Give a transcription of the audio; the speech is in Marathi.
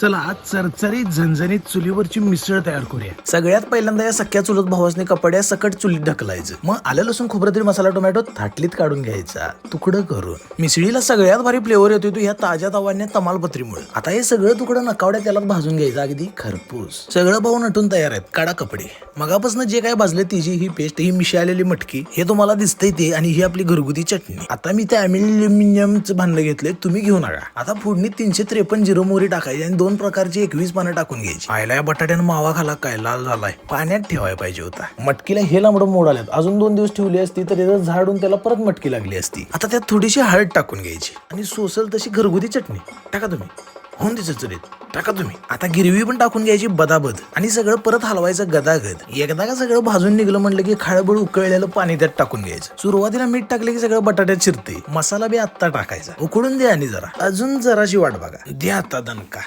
चला आज चरचरीत झणझणीत चुलीवरची मिसळ तयार करूया. सगळ्यात पहिल्यांदा या सख्या चुलत भावासने कपड्या सकट चुलीत ढकलायचं. मग आलं लसूण खोबरं तरी मसाला टोमॅटो थाटलीत काढून घ्यायचा. तुकडं करून. मिसळीला सगळ्यात भारी फ्लेवर येतोय तो ह्या ताज्या तवाने तमालपत्रीमुळे. आता हे सगळं तुकडं नकावड्या त्याला भाजून घ्यायचं अगदी खरपूस. सगळं भाऊ नटून तयार आहेत काढा कपडे. मगापासून जे काय भाजले तिची ही पेस्ट ही मिशाळलेली मटकी हे तुम्हाला दिसतंय ते आणि ही आपली घरगुती चटणी. आता मी ते अल्युमिनियमचं भांडं घेतले तुम्ही घेऊ नका. आता फोडणीत तीनशे त्रेपन्न जिरो मोहरी टाकायची आणि दोन प्रकारची एकवीस पानं टाकून घ्यायची. आयला या बटाट्यानं मावा खाला काय लाल झालाय. पाण्यात ठेवायला पाहिजे होता. मटकीला हे लांबडं मोड आल्यात अजून दोन दिवस ठेवली असती तर त्याचं झाडून त्याला परत मटकी लागली असती. आता त्यात थोडीशी हळद टाकून घ्यायची. आणि सोसल तशी घरगुती चटणी. टाका तुम्ही. होऊन दिसत चरीत टाका तुम्ही. आता गिरवी पण टाकून घ्यायची बदाबद. आणि सगळं परत हलवायचं गदागद. एकदा का सगळं भाजून निघलं म्हटलं की खाळबळ उकळलेलं पाणी त्यात टाकून घ्यायचं. सुरुवातीला मीठ टाकलं की सगळं बटाट्यात शिरते मसाला बी आत्ता टाकायचा. उकडून द्या आणि जरा. अजून जराशी वाट बघा. द्या आता दणका.